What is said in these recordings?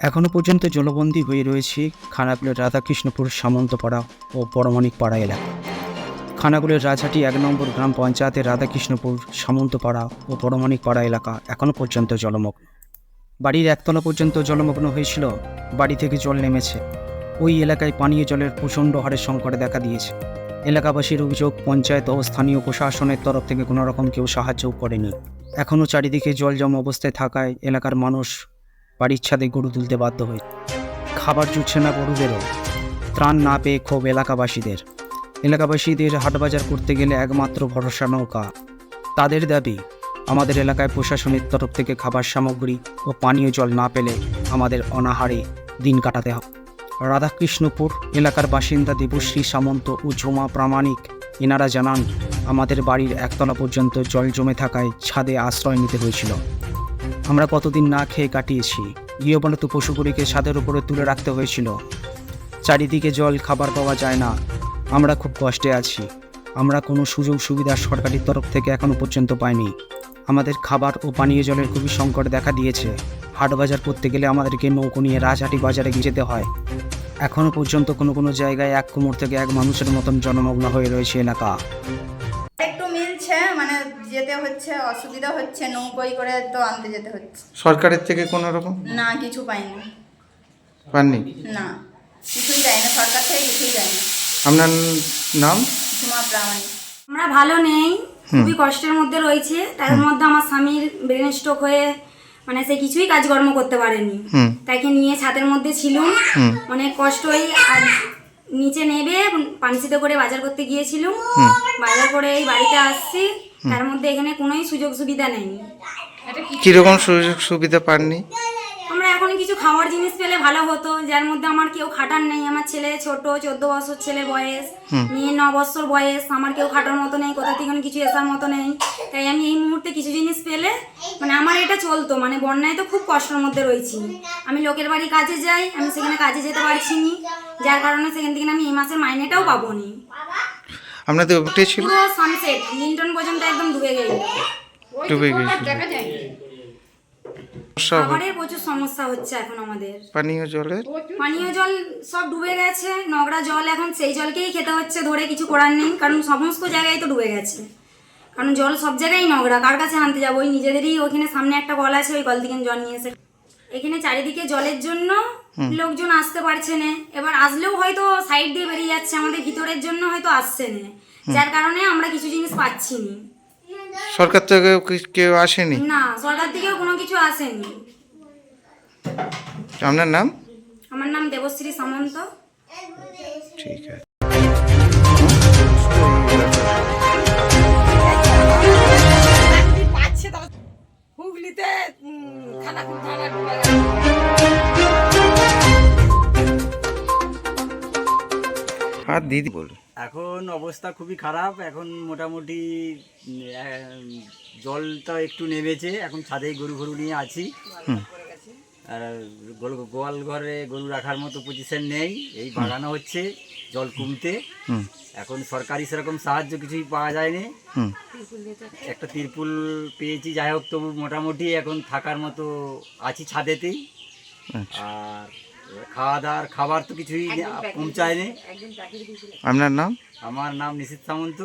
এখনও পর্যন্ত জলবন্দী হয়ে রয়েছে খানাগুলোর রাধাকৃষ্ণপুর, সামন্তপাড়া ও পরমাণিক পাড়া এলাকা। খানাগুলোর রাজহাটি এক নম্বর গ্রাম পঞ্চায়েতের রাধাকৃষ্ণপুর, সামন্তপাড়া ও পরমাণিক পাড়া এলাকা এখনও পর্যন্ত জলমগ্ন। বাড়ির একতলা পর্যন্ত জলমগ্ন হয়েছিল, বাড়ি থেকে জল নেমেছে। ওই এলাকায় পানীয় জলের প্রচণ্ড হারে সংকট দেখা দিয়েছে। এলাকাবাসীর অভিযোগ, পঞ্চায়েত ও স্থানীয় প্রশাসনের তরফ থেকে কোনো রকম কেউ সাহায্য করেনি। এখনও চারিদিকে জল জমা অবস্থায় থাকায় এলাকার মানুষ বাড়ির ছাদে গরু তুলতে বাধ্য হয়ে খাবার জুটছে না গরুদেরও। ত্রাণ না পেয়ে ক্ষোভ এলাকাবাসীদের। এলাকাবাসীদের হাটবাজার করতে গেলে একমাত্র ভরসা নৌকা। তাদের দাবি, আমাদের এলাকায় প্রশাসনের তরফ থেকে খাবার সামগ্রী ও পানীয় জল না পেলে আমাদের অনাহারে দিন কাটাতে হবে রাধাকৃষ্ণপুর এলাকার বাসিন্দা দেবশ্রী সামন্ত ও ঝোমা প্রামাণিক, এনারা জানান, আমাদের বাড়ির একতলা পর্যন্ত জল জমে থাকায় ছাদে আশ্রয় নিতে হয়েছিল। আমরা কতদিন না খেয়ে কাটিয়েছি। গৃহপালিত পশুগুলিকে ছাদের উপরে তুলে রাখতে হয়েছিল। চারিদিকে জল, খাবার পাওয়া যায় না। আমরা খুব কষ্টে আছি। আমরা কোনো সুযোগ সুবিধা সরকারি তরফ থেকে এখনও পর্যন্ত পাইনি। আমাদের খাবার ও পানীয় জলের খুবই সংকট দেখা দিয়েছে। হাট বাজার করতে গেলে আমাদেরকে নৌকো নিয়ে রাজহাটি বাজারে গিয়ে যেতে হয়। এখনও পর্যন্ত কোনো কোনো জায়গায় এক কোমর থেকে এক মানুষের মতন জনমগ্ন হয়ে রয়েছে এলাকা। একটু মিলছে মানে যেতে হচ্ছে অসুবিধা হচ্ছে নৌকোই করে তো আনতে যেতে হচ্ছে। সরকারের থেকে কোনো রকম? না কিছু পাইনি। পাননি? না কিছুই দেয় না সরকার থেকে কিছুই দেয় না আপনার নাম? ঝুমা প্রামাণিক। আমরা ভালো নেই খুবই কষ্টের মধ্যে রয়েছে তার মধ্যে আমার স্বামীর ব্রেন স্ট্রোক হয়ে মানে সে কিছুই কাজকর্ম করতে পারেনি। তাকে নিয়ে ছাদের মধ্যে ছিল অনেক কষ্টই আর নিচে নেবে পানসিতে করে বাজার করতে গিয়েছিলুম। বাজার করে এই বাড়িতে আসছি। তার মধ্যে এখানে কোনোই সুযোগ সুবিধা নেই। কীরকম সুযোগ সুবিধা পাননি? কিছু খাওয়ার জিনিস পেলে ভালো হতো। যার মধ্যে আমার কেউ খাটার নেই। আমার ছেলে ছোট চোদ্দ বছর ছেলে বয়স। মেয়ে ন বছর বয়স। আমার কেউ খাটার মতো নেই কোথা থেকে কোনো কিছু আসার মতো নেই। তাই আমি এই মুহূর্তে কিছু জিনিস পেলে মানে আমার এটা চলতো। মানে বন্যায় তো খুব কষ্টের মধ্যে রয়েছি। আমি লোকের বাড়ি কাজে যাই আমি সেখানে কাজে যেতে পারছি নি। যার কারণে সেখান থেকে আমি এই মাসের মাইনেটাও পাবো নি। আপনাদের উঠেছিল পুরো সানসেট লিন্টন পর্যন্ত একদম ডুবে গেল ডুবে হয়। খাবারের প্রচুর সমস্যা হচ্ছে এখন আমাদের। পানীয় জলের পানীয় জল সব ডুবে গেছে নোংরা জল এখন সেই জলকেই খেতে হচ্ছে ধরে কিছু করার নেই কারণ সমস্ত জায়গায় তো ডুবে গেছে। কারণ জল সব জায়গায় নোংরা কার কাছে আনতে যাব? ওই নিজেদেরই ওখানে সামনে একটা কল আছে ওই কল থেকে জল নিয়ে এসে। এখানে চারিদিকে জলের জন্য লোকজন আসতে পারছে না। এবার আসলেও হয়তো সাইড দিয়ে বেরিয়ে যাচ্ছে আমাদের ভিতরের জন্য হয়তো আসছে না। যার কারণে আমরা কিছু জিনিস পাচ্ছি না। সরকার থেকে কেউ আসেনি? না সরকার থেকেও কোনো কিছু আসেনি। আপনার নাম? আমার নাম দেবশ্রী সামন্ত। ঠিক আছে। হুগলিতে। আর দিদি বলুন। এখন অবস্থা খুবই খারাপ। এখন মোটামুটি জলটা একটু নেমেছে। এখন ছাদে গরু গরু নিয়ে আছি। আর গোয়াল ঘরে গরু রাখার মতো পজিশন নেই। এই বাগানো হচ্ছে জল কমতে। এখন সরকারি সেরকম সাহায্য কিছুই পাওয়া যায়নি। একটা তিরপুল পেয়েছি যাই হোক তবু মোটামুটি এখন থাকার মতো আছি ছাদেতেই। আচ্ছা। আর খাওয়া দাওয়ার খাবার তো কিছুই পৌঁছায়নি। আপনার নাম? আমার নাম নিশিত সামন্ত।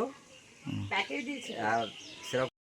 আর